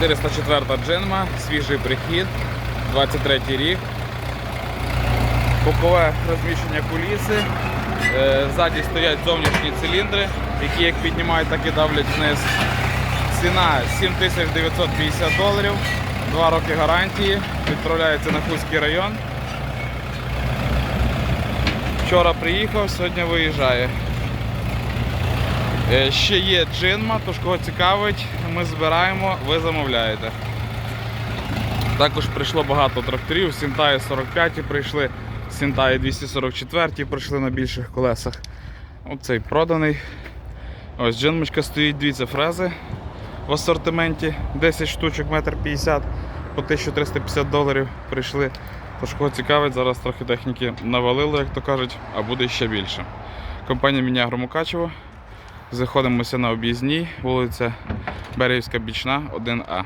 404 джинма, свіжий прихід, 23 рік. Бокове розміщення куліси. Е, Ззаді стоять зовнішні циліндри, які як піднімають, так і давлять вниз. Ціна 7950 доларів, 2 роки гарантії, відправляється на Хуський район. Вчора приїхав, сьогодні виїжджає. Е, Ще є джинма, тож кого цікавить, ми збираємо, ви замовляєте. Також прийшло багато тракторів, Сінтаї 45 прийшли, Сінтаї 244 прийшли на більших колесах. Оцей проданий. Ось джинмочка стоїть, дивіться фрези в асортименті. 10 штучок, 1,50 м по 1350 доларів прийшли. Тож кого цікавить, зараз трохи техніки навалили, як то кажуть, а буде ще більше. Компанія Мінягро Мукачево. Заходимося на об'їзній, вулиця Берівська Бічна, 1А.